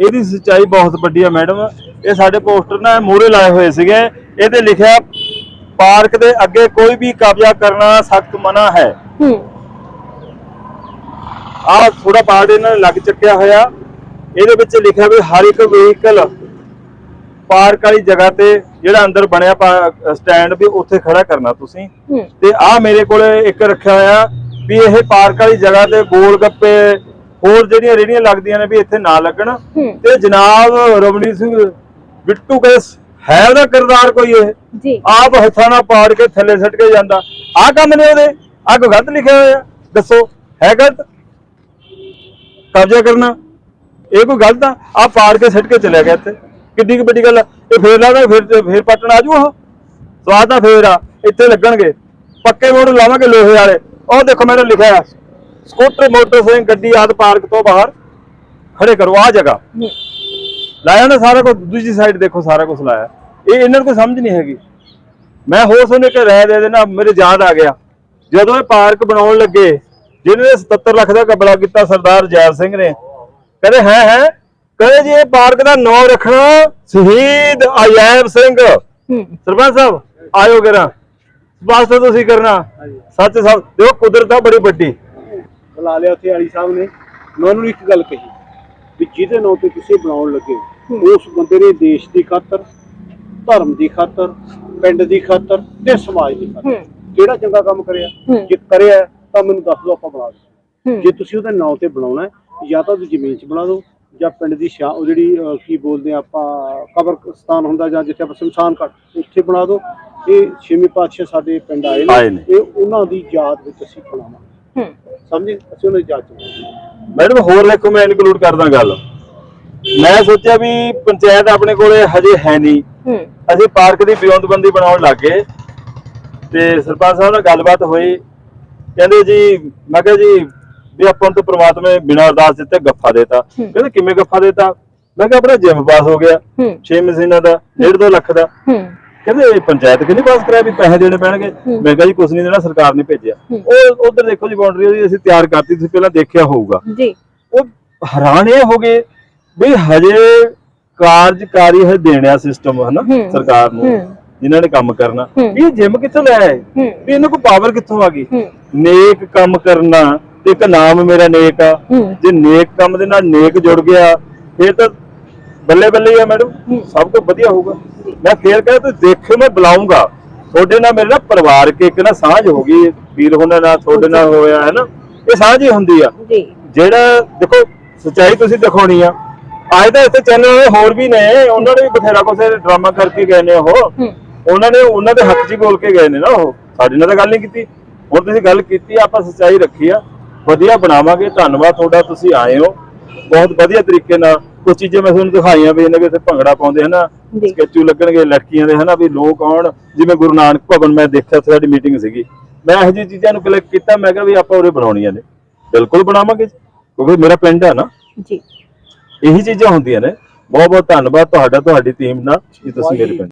ਇਹਦੀ ਸੱਚਾਈ ਬਹੁਤ ਵੱਡੀ ਆ ਮੈਡਮ। ਇਹ ਸਾਡੇ ਪੋਸਟਰ ਨਾ ਮੂਹਰੇ ਲਾਏ ਹੋਏ ਸੀਗੇ। ਇਹਦੇ ਲਿਖਿਆ ਪਾਰਕ ਦੇ ਅੱਗੇ ਕੋਈ ਵੀ ਕਬਜ਼ਾ ਕਰਨਾ ਸਖਤ ਮਨਾ ਹੈ। ਹੂੰ। ਆਹ ਥੋੜਾ ਪਾਰਟ ਇਹਨਾਂ ਨੇ ਲੱਗ ਚੱਕਿਆ ਹੋਇਆ। ਇਹਦੇ ਵਿੱਚ ਲਿਖਿਆ ਵੀ ਹਰ ਇੱਕ ਵਹੀਕਲ ਪਾਰਕ ਵਾਲੀ ਜਗ੍ਹਾ ਤੇ ਜਿਹੜਾ ਅੰਦਰ ਬਣਿਆ ਸਟੈਂਡ ਵੀ ਉੱਥੇ ਖੜਾ ਕਰਨਾ ਤੁਸੀਂ। ਤੇ ਆ ਮੇਰੇ ਕੋਲੇ ਇੱਕ ਰੱਖਿਆ ਹੋਇਆ ਵੀ ਇਹ ਪਾਰਕ ਵਾਲੀ ਜਗ੍ਹਾ ਤੇ ਗੋਲ ਗੱਪੇ ਹੋਰ ਜਿਹੜੀਆਂ ਰੇੜੀਆਂ ਲੱਗਦੀਆਂ ਨੇ ਵੀ ਇੱਥੇ ਨਾ ਲੱਗਣ। ਤੇ ਜਨਾਬ ਰਵਨੀਤ ਸਿੰਘ ਬਿੱਟੂ ਕੇਸ ਹੈ ਉਹਦਾ ਕਿਰਦਾਰ ਕੋਈ ਇਹ? ਜੀ। ਆਪ ਹੱਥਾਂ ਨਾਲ ਪਾੜ ਕੇ ਥੱਲੇ ਸੱਟ ਕੇ ਜਾਂਦਾ। ਆਹ ਕੰਮ ਨੇ ਉਹਦੇ? ਆਹ ਕੋਈ ਗਲਤ ਲਿਖਿਆ ਹੋਇਆ? ਦੱਸੋ ਹੈ ਗਲਤ? ਕਬਜ਼ਾ ਕਰਨਾ? ਇਹ ਕੋਈ ਗਲਤ ਆ? ਆ ਪਾੜ ਕੇ ਸੱਟ ਕੇ ਚਲਿਆ ਗਿਆ ਇੱਥੇ। ਕਿੱਡੀ ਕੁ ਵੱਡੀ ਗੱਲ ਆ। ਇਹ ਫੇਰ ਲਾਦਾ ਫਿਰ ਫੇਰ ਪੱਟਣ ਆਜੂ ਉਹ? ਸਵਾਦ ਤਾਂ ਫੇਰ ਆ। ਇੱਥੇ ਲੱਗਣਗੇ। ਪੱਕੇ ਮੋੜ ਲਾਵਾਂਗੇ ਲੋਹੇ ਵਾਲੇ। ਉਹ ਦੇਖੋ ਮੈਨੂੰ ਲਿਖਿਆ ਆ, ਸਕੂਟਰ ਮੋਟਰਸਾਈਕਲ ਗੱਡੀ ਆਦ ਪਾਰਕ ਤੋਂ ਬਾਹਰ ਖੜੇ ਕਰੋ ਆ ਜਗ੍ਹਾ। ਲਾਇਆ ਨਾ ਸਾਰਾ ਕੁਝ ਦੂਜੀ ਸਾਈਡ ਦੇਖੋ ਸਾਰਾ ਕੁਝ ਲਾਇਆ। ਇਹ ਇਹਨਾਂ ਨੂੰ ਕੋਈ ਸਮਝ ਨਹੀਂ ਹੈਗੀ। ਮੈਂ ਹੋਰ ਸੋਨੇ ਕਿ ਰਹਿ ਦੇ ਦੇਣਾ ਮੇਰੇ ਯਾਦ ਆ ਗਿਆ। ਜਦੋਂ ਇਹ ਪਾਰਕ ਬਣਾਉਣ ਲੱਗੇ ਜਿਹਨੇ 77 ਲੱਖ ਦਾ ਕਬਲਾ ਕੀਤਾ ਸਰਦਾਰ ਜੈਲ ਸਿੰਘ ਨੇ ਕਹਿੰਦੇ ਹੈ ਹੈ ਕਹਿੰਦੇ ਜੀ ਇਹ ਪਾਰਕ ਦਾ ਨਾਮ ਰੱਖਣਾ ਸ਼ਹੀਦ ਅਯੈਬ ਸਿੰਘ। ਸਰਪੰਚ ਸਾਹਿਬ ਆਇਓ ਕਰਾਂ ਵਾਸਤਾ ਤੁਸੀਂ ਕਰਨਾ। ਸੱਚ ਸਾਹਿਬ ਦੇਖੋ ਕੁਦਰਤ ਆ ਬੜੀ ਵੱਡੀ। ਬੁਲਾ ਲਿਆ ਉੱਥੇ ਆਲੀ ਸਾਹਿਬ ਨੇ। ਮੈਂ ਉਹਨੂੰ ਇੱਕ ਗੱਲ ਕਹੀ ਵੀ ਜਿਹਦੇ ਨਾਂ ਤੇ ਕਿਸੇ ਬਣਾਉਣ ਲੱਗੇ ਉਸ ਬੰਦੇ ਨੇ ਦੇਸ਼ ਦੀ ਖਾਤਰ ਧਰਮ ਦੀ ਖਾਤਰ ਪਿੰਡ ਦੀ ਖਾਤਰ ਤੇ ਸਮਾਜ ਦੀ ਖਾਤਰ ਕਿਹੜਾ ਚੰਗਾ ਕੰਮ ਕਰਿਆ। ਜੇ ਕਰਿਆ ਤਾਂ ਮੈਨੂੰ ਦੱਸ ਦਿਓ ਆਪਾਂ ਬਣਾ ਦਿਓ ਜੇ ਤੁਸੀਂ ਉਹਦੇ ਨਾਂ ਤੇ ਬਣਾਉਣਾ ਹੈ, ਜਾਂ ਤਾਂ ਉਹਦੀ ਜ਼ਮੀਨ 'ਚ ਬਣਾ ਦਿਓ ਜਾਂ ਪਿੰਡ ਦੀ ਸ਼ਾ ਉਹ ਜਿਹੜੀ ਕੀ ਬੋਲਦੇ ਆ ਆਪਾਂ ਕਬਰਸਤਾਨ ਹੁੰਦਾ ਜਾਂ ਜਿੱਥੇ ਆਪਾਂ ਸ਼ਮਸ਼ਾਨ ਘਾਟ ਉੱਥੇ ਬਣਾ ਦਿਓ। ਇਹ ਛੇਵੀਂ ਪਾਤਸ਼ਾਹ ਸਾਡੇ ਪਿੰਡ ਆਏ ਨੇ। ਇਹ ਉਹਨਾਂ ਦੀ ਯਾਦ ਵਿੱਚ ਅਸੀਂ ਬਣਾਵਾਂਗੇ। ਸਮਝੇ ਅਸੀਂ ਉਹਨਾਂ ਦੀ ਯਾਦ 'ਚ ਬਣਾਵਾਂਗੇ ਮੈਡਮ ਹੋਰ ਦੇਖੋ ਮੈਂ ਇਨਕਲੂਡ ਕਰਦਾ ਗੱਲ। ਮੈਂ ਸੋਚਿਆ ਵੀ ਪੰਚਾਇਤ ਆਪਣੇ ਕੋਲੇ ਹਜੇ ਹੈ ਨਹੀਂ। ਹੂੰ। ਅਸੀਂ ਪਾਰਕ ਦੀ ਬਿਉਂਤਬੰਦੀ ਬਣਾਉਣ ਲੱਗੇ ਤੇ ਸਰਪੰਚ ਸਾਹਿਬ ਨਾਲ ਗੱਲਬਾਤ ਹੋਈ। ਕਹਿੰਦੇ ਜੀ ਮੈਂ ਕਿਹਾ ਜੀ ਵੀ ਆਪਾਂ ਨੂੰ ਤਾਂ ਪ੍ਰਮਾਤਮਾ ਨੇ ਬਿਨਾਂ ਅਰਦਾਸ ਦਿੱਤੇ ਗੱਫਾ ਦੇਤਾ। ਹੂੰ। ਕਹਿੰਦੇ ਕਿਵੇਂ ਗੱਫਾ ਦੇਤਾ? ਮੈਂ ਕਿਹਾ ਆਪਣਾ ਜਿਮ ਪਾਸ ਹੋ ਗਿਆ। ਹੂੰ। 6 ਮਹੀਨਿਆਂ ਦਾ 1.5 ਲੱਖ ਦਾ। ਹੂੰ। ਕਹਿੰਦੇ ਪੰਚਾਇਤ ਕਿ ਨਹੀਂ ਪਾਸ ਕਰਾਇਆ ਵੀ ਪੈਸੇ ਦੇਣੇ ਪੈਣਗੇ। ਮੈਂ ਕਿਹਾ ਜੀ ਕੁਝ ਨਹੀਂ ਦੇਣਾ ਸਰਕਾਰ ਨੇ ਭੇਜਿਆ। ਉਹ ਉਧਰ ਦੇਖੋ ਜੀ ਬਾਉਂਡਰੀ ਉਹਦੀ ਅਸੀਂ ਤਿਆਰ ਕਰਤੀ ਤੁਸੀਂ ਪਹਿਲਾਂ ਦੇਖਿਆ ਹੋਊਗਾ। ਜੀ। ਉਹ ਹੈਰਾਨ ਇਹ ਹੋ ਗਏ ਵੀ ਹਜੇ ਕਾਰਜਕਾਰੀ ਹੈ ਦੇਣਿਆ ਸਿਸਟਮ ਹਨਾ। ਸਰਕਾਰ ਨੂੰ। ਜਿਨ੍ਹਾਂ ਨੇ ਕੰਮ ਕਰਨਾ। ਇਹ ਜਿਮ ਕਿੱਥੋਂ ਲੈ ਆਏ? ਵੀ ਇਹਨਾਂ ਕੋਲ ਪਾਵਰ ਕਿੱਥੋਂ ਆ ਗਈ? ਨੇਕ ਕੰਮ ਕਰਨਾ ਤੇ ਇੱਕ ਨਾਮ ਮੇਰਾ ਨੇਕ ਆ। ਜੇ ਨੇਕ ਕੰਮ ਦੇ ਨਾਲ ਨੇਕ ਜੁੜ ਗਿਆ ਫਿਰ ਤਾਂ ਬੱਲੇ ਬੱਲੇ ਆ ਮੈਡਮ। ਸਭ ਕੁਝ ਵਧੀਆ ਹੋਊਗਾ। ਮੈਂ ਫੇਰ ਕਹਿੰਦਾ ਤੁਸੀਂ ਦੇਖਿਓ ਮੈਂ ਬੁਲਾਉਂਗਾ ਤੁਹਾਡੇ ਨਾਲ ਮੇਰੇ ਨਾਲ ਪਰਿਵਾਰਕ ਇੱਕ ਨਾ ਸਾਂਝ ਹੋ ਗਈ ਵੀਰ ਹੁਣਾਂ ਨਾਲ ਤੁਹਾਡੇ ਨਾਲ ਹੋਇਆ ਹੈ ਨਾ? ਇਹ ਸਾਂਝ ਹੀ ਹੁੰਦੀ ਆ। ਜੀ। ਜਿਹੜਾ ਦੇਖੋ ਸੱਚਾਈ ਤੁਸੀਂ ਦਿਖਾਉਣੀ ਆ। ਅੱਜ ਤਾਂ ਇੱਥੇ ਚੈਨਲ ਹੋਰ ਵੀ ਨੇ ਉਹਨਾਂ ਨੇ ਵੀ ਬਥੇਰਾ ਕੁਛ ਡਰਾਮਾ ਕਰਕੇ ਗਏ ਨੇ ਉਹ। ਉਹਨਾਂ ਨੇ ਉਹਨਾਂ ਦੇ ਹੱਕ 'ਚ ਬੋਲ ਕੇ ਗਏ ਨੇ ਨਾ ਉਹ। ਸਾਡੇ ਨਾਲ ਤਾਂ ਗੱਲ ਨਹੀਂ ਕੀਤੀ। ਹੁਣ ਤੁਸੀਂ ਗੱਲ ਕੀਤੀ ਆਪਾਂ ਸੱਚਾਈ ਰੱਖੀ ਆ। ਵਧੀਆ ਬਣਾਵਾਂਗੇ ਧੰਨਵਾਦ ਤੁਹਾਡਾ ਤੁਸੀਂ ਆਏ ਹੋ। ਬਹੁਤ ਵਧੀਆ ਤਰੀਕੇ ਨਾਲ ਕੁਝ ਚੀਜ਼ਾਂ ਮੈਂ ਤੁਹਾਨੂੰ ਦਿਖਾਈਆਂ ਵੀ ਇਹਨਾਂ ਵੀ ਇੱਥੇ ਭੰਗੜਾ ਪਾਉਂਦੇ ਹਨਾ। ਸਕੈਚੂ ਲੱਗਣਗੇ ਲੜਕੀਆਂ ਦੇ ਹਨਾ ਵੀ ਲੋਕ ਆਉਣ। ਜਿਵੇਂ ਗੁਰੂ ਨਾਨਕ ਭਵਨ ਮੈਂ ਦੇਖਿਆ ਸਾਡੀ ਮੀਟਿੰਗ ਸੀਗੀ। ਮੈਂ ਇਹੋ ਜਿਹੀ ਚੀਜ਼ਾਂ ਨੂੰ ਕਲਿੱਕ ਕੀਤਾ ਮੈਂ ਕਿਹਾ ਵੀ ਆਪਾਂ ਉਰੇ ਬਣਾਉਣੀਆਂ ਨੇ। ਬਿਲਕੁਲ ਬਣਾਵਾਂਗੇ ਜੀ, ਕਿਉਂਕਿ ਮੇਰਾ ਪਿੰਡ ਹੈ ਨਾ। ਜੀ। ਇਹੀ ਚੀਜ਼ਾਂ ਹੁੰਦੀਆਂ ਨੇ। ਬਹੁਤ ਬਹੁਤ ਧੰਨਵਾਦ ਤੁਹਾਡਾ ਤੁਹਾਡੀ ਟੀਮ ਨਾਲ ਕਿ ਤੁਸੀਂ ਮੇਰੇ ਪਿੰਡ